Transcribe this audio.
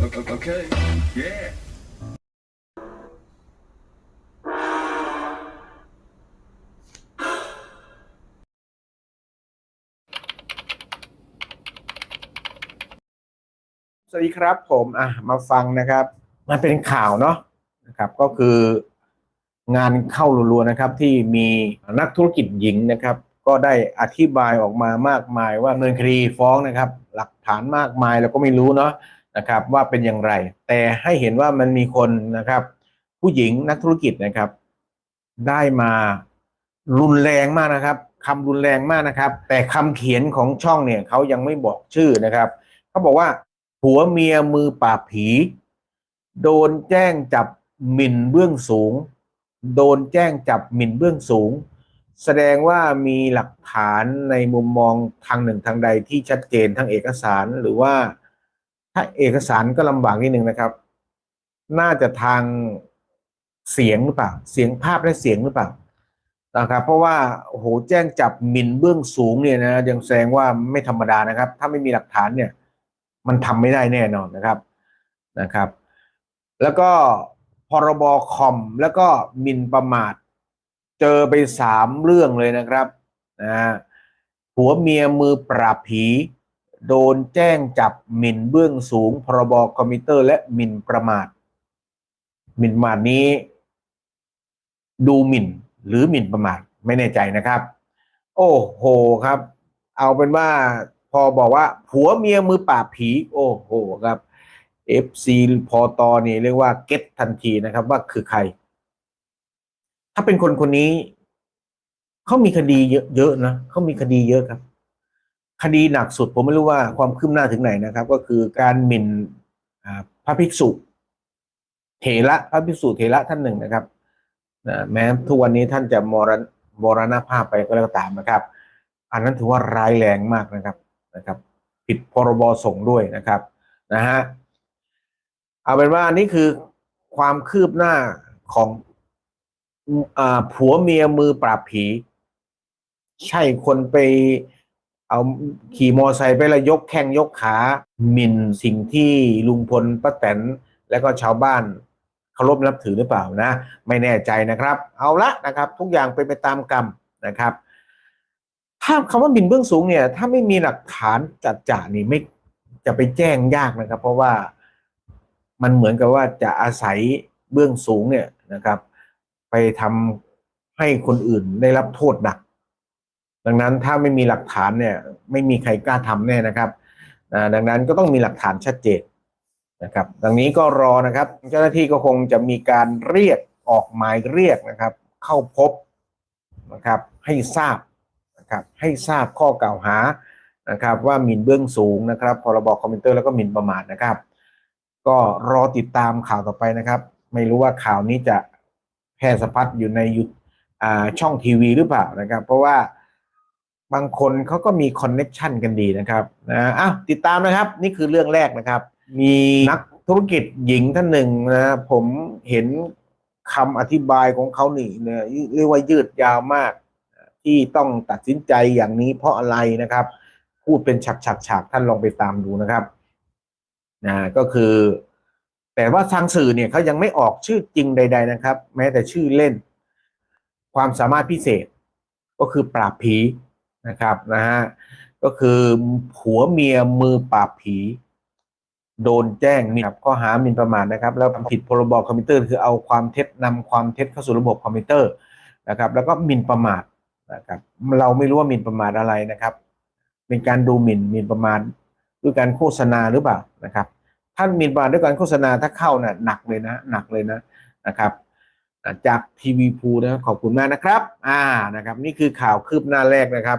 Okay. Yeah. สวัสดีครับผมอะมาฟังนะครับ มันเป็นข่าวเนาะนะครับ ก็คืองานเข้ารัวๆนะครับ ที่มีนักธุรกิจหญิงนะครับ ก็ได้อธิบายออกมามากมายว่าเงินคดีฟ้องนะครับ หลักฐานมากมายเราก็ไม่รู้เนาะ นะครับว่าเป็นอย่างไร แต่ให้เห็นว่ามันมีคนนะครับ ผู้หญิงนักธุรกิจนะครับ ได้มารุนแรงมากนะครับคำรุนแรงมากนะครับ แต่คำเขียนของช่องเนี่ยเขายังไม่บอกชื่อนะครับเขาบอกว่าผัวเมียมือปราบผี โดนแจ้งจับหมิ่นเบื้องสูง โดนแจ้งจับหมิ่นเบื้องสูง แสดงว่ามีหลักฐานในมุมมองทางหนึ่งทางใดที่ชัดเจนทั้งเอกสารหรือว่า ถ้าเอกสารก็ลำบากนิดหนึ่งนะครับ น่าจะทางเสียงหรือเปล่า เสียงภาพและเสียงหรือเปล่านะครับ เพราะว่าโอ้โหแจ้งจับหมิ่นเบื้องสูงเนี่ยนะยังแสดงว่าไม่ธรรมดานะครับ ถ้าไม่มีหลักฐานเนี่ย มันทำไม่ได้แน่นอนนะครับนะครับ แล้วก็พรบคอมแล้วก็หมินประมาท เจอไปสามเรื่องเลยนะครับนะฮะผัวเมียมือปราบผี โดนแจ้งจับหมิ่นเบื้องสูง พรบคอมพิวเตอร์ และหมิ่นประมาท หมิ่นประมาทนี้ ดูหมิ่นหรือหมิ่นประมาทไม่แน่ใจนะครับ โอ้โหครับ เอาเป็นว่าพอบอกว่าผัวเมียมือปราบผี โอ้โหครับ FC พอตอนี่เรียกว่าเก็ตทันทีนะครับว่าคือใคร ถ้าเป็นคนคนนี้ เขามีคดีเยอะเยอะนะเขามีคดีเยอะครับ คดีหนักสุดผมไม่รู้ว่าความคืบหน้าถึงไหนนะครับ ก็คือการหมิ่นอ่าพระภิกษุเถระพระภิกษุเถระท่านหนึ่งนะครับแม้ทุกวันนี้ท่านจะมรณมรณภาพไปก็แล้วตามนะครับ อันนั้นถือว่าร้ายแรงมากนะครับนะครับ ผิดพรบส่งด้วยนะครับนะฮะเอาเป็นว่านี่คือความคืบหน้าของอผัวเมียมือปราบผี ใช่คนไป เอาขี่มอไซค์ไปแล้วยกแข้งยกขาหมิ่นสิ่งที่ลุงพลป้าแตนและก็ชาวบ้านเคารพนับถือหรือเปล่านะ ไม่แน่ใจนะครับ เอาละนะครับ ทุกอย่างเป็นไปตามกรรมนะครับ ถ้าคำว่าหมิ่นเบื้องสูงเนี่ย ถ้าไม่มีหลักฐานจัดจ่านี่ไม่จะไปแจ้งยากนะครับ เพราะว่ามันเหมือนกับว่าจะอาศัยเบื้องสูงเนี่ยนะครับ ไปทำให้คนอื่นได้รับโทษหนัก ดังนั้นถ้าไม่มีหลักฐานเนี่ยไม่มีใครกล้าทำแน่นะครับดังนั้นก็ต้องมีหลักฐานชัดเจนนะครับ ดังนี้ก็รอนะครับ เจ้าหน้าที่ก็คงจะมีการเรียกออกหมายเรียกนะครับ เข้าพบนะครับให้ทราบนะครับให้ทราบข้อกล่าวหานะครับ ว่าหมิ่นเบื้องสูงนะครับพรบคอมพิวเตอร์แล้วก็หมิ่นประมาทนะครับ ก็รอติดตามข่าวต่อไปนะครับ ไม่รู้ว่าข่าวนี้จะแพร่สะพัดอยู่ในยูอ่าช่องทีวีหรือเปล่านะครับ เพราะว่า บางคนเขาก็มีคอนเน็ชันกันดีนะครับนะอ้าวติดตามนะครับ นี่คือเรื่องแรกนะครับ มีนักธุรกิจหญิงท่านหนึ่งนะผมเห็นคำอธิบายของเขานี่เนี่ยเรียกว่ายืดยาวมาก ที่ต้องตัดสินใจอย่างนี้เพราะอะไรนะครับ พูดเป็นฉากๆๆท่านลองไปตามดูนะครับนะก็คือ แต่ว่าทางสื่อเนี่ยเขายังไม่ออกชื่อจริงใด ๆนะครับ แม้แต่ชื่อเล่น ความสามารถพิเศษก็คือปราบผี นะครับนะฮะก็คือผัวเมียมือปราบผี โดนแจ้งมีครับข้อหาหมิ่นประมาทนะครับ แล้วผิดพรบคอมพิวเตอร์คือเอาความเท็จนำความเท็จเข้าสู่ระบบคอมพิวเตอร์นะครับ แล้วก็หมิ่นประมาทนะครับเราไม่รู้ว่าหมิ่นประมาทอะไรนะครับ เป็นการดูหมิ่นหมิ่นประมาทด้วยการโฆษณาหรือเปล่านะครับท่านหมิ่นประมาทด้วยการโฆษณาถ้าเข้าน่ะหนักเลยนะหนักเลยนะนะครับจากทีวีพูนะครับขอบคุณมากนะครับ อ่านะครับ นี่คือข่าวคืบหน้าแรกนะครับ